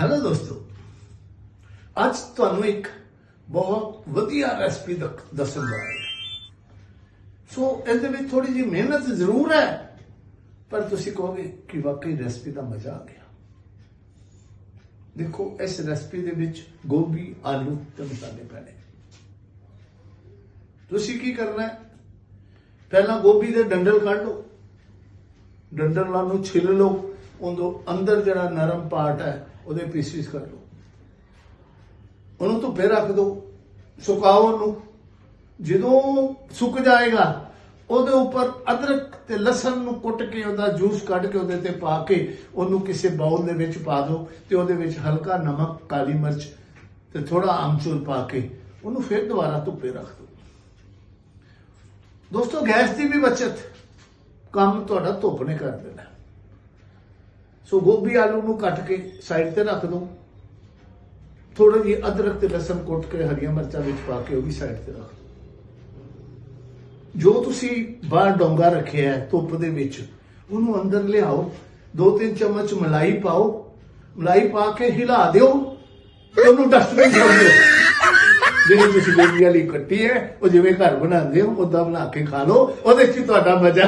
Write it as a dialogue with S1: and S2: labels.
S1: Hello ਦੋਸਤੋ, ਅੱਜ ਤੁਹਾਨੂੰ ਇੱਕ ਬਹੁਤ ਵਧੀਆ ਰੈਸਪੀ ਦੱਸਣ ਜਾ ਰਿਹਾ ਸੋ ਇਹਦੇ ਵਿੱਚ ਥੋੜੀ ਜਿਹੀ ਮਿਹਨਤ ਜ਼ਰੂਰ ਹੈ, ਪਰ ਤੁਸੀਂ ਕਹੋਗੇ ਕਿ ਵਾਕਈ ਰੈਸਪੀ ਦਾ ਮਜ਼ਾ ਆ ਗਿਆ। ਦੇਖੋ, ਇਸ ਰੈਸਪੀ ਦੇ ਵਿੱਚ ਗੋਭੀ, ਆਲੂ ਤੇ ਮਸਾਲੇ ਪੈਣੇ। ਤੁਸੀਂ ਕੀ ਕਰਨਾ ਹੈ? ਪਹਿਲਾਂ ਗੋਭੀ ਦੇ ਡੰਡਲ ਕੱਢ ਲਓ। ਡੰਡਲਾਂ ਨੂੰ ਛਿੱਲ ਲਓ। ਉਹਦੋਂ ਅੰਦਰ ਜਿਹੜਾ ਨਰਮ ਪਾਰਟ ਹੈ, ਉਹਦੇ ਪੀਸਿਸ ਕਰ ਲਓ। ਉਹਨੂੰ ਧੁੱਪੇ ਰੱਖ ਦਿਓ ਸੁਕਾਓ ਉਹਨੂੰ। ਜਦੋਂ ਸੁੱਕ ਜਾਏਗਾ, ਉਹਦੇ ਉੱਪਰ ਅਦਰਕ ਤੇ ਲਸਣ ਨੂੰ ਕੁੱਟ ਕੇ ਉਹਦਾ ਜੂਸ ਕੱਢ ਕੇ ਉਹਦੇ ਤੇ ਪਾ ਕੇ ਉਹਨੂੰ ਕਿਸੇ ਬਾਉਲ ਦੇ ਵਿੱਚ ਪਾ ਦਿਓ ਤੇ ਉਹਦੇ ਵਿੱਚ ਹਲਕਾ ਨਮਕ, ਕਾਲੀ ਮਿਰਚ ਤੇ ਥੋੜਾ ਆਮਚੂਰ ਪਾ ਕੇ ਉਹਨੂੰ ਫਿਰ ਦੁਬਾਰਾ ਧੁੱਪੇ ਰੱਖ ਦਿਓ ਦੋਸਤੋ, ਗੈਸ ਦੀ ਵੀ ਬਚਤ ਕੰਮ ਤੁਹਾਡਾ ਧੁੱਪ ਨੇ ਕਰ ਦੇਣਾ। ਸੋ ਗੋਭੀ ਆਲੂ ਨੂੰ ਕੱਟ ਕੇ ਸਾਈਡ ਤੇ ਰੱਖ ਦਿਓ ਥੋੜਾ ਜਿਹੀ ਅਦਰਕ ਤੇ ਲਸਣ ਕੁੱਟ ਕੇ ਹਰੀਆਂ ਮਿਰਚਾਂ ਵਿੱਚ ਪਾ ਕੇ ਉਹ ਵੀ ਸਾਈਡ ਤੇ ਰੱਖ ਦਿਓ ਜੋ ਤੁਸੀਂ ਬਾਹਰ ਡੋਂਗਾ ਰੱਖਿਆ ਹੈ ਧੁੱਪ ਦੇ ਵਿੱਚ, ਉਹਨੂੰ ਅੰਦਰ ਲਿਆਓ। ਦੋ ਤਿੰਨ ਚਮਚ ਮਲਾਈ ਪਾਓ। ਮਲਾਈ ਪਾ ਕੇ ਹਿਲਾ ਦਿਓ। ਤੇ ਉਹਨੂੰ ਡਸਟਬਿਨ ਛੱਡ ਦਿਓ। ਜਿਹੜੀ ਤੁਸੀਂ ਗੋਭੀ ਵਾਲੀ ਕੱਟੀ ਹੈ, ਉਹ ਜਿਵੇਂ ਘਰ ਬਣਾਉਂਦੇ ਹੋ ਉਦਾਂ ਬਣਾ ਕੇ ਖਾ ਲਓ। ਉਹਦੇ 'ਚ ਹੀ ਤੁਹਾਡਾ ਮਜ਼ਾ।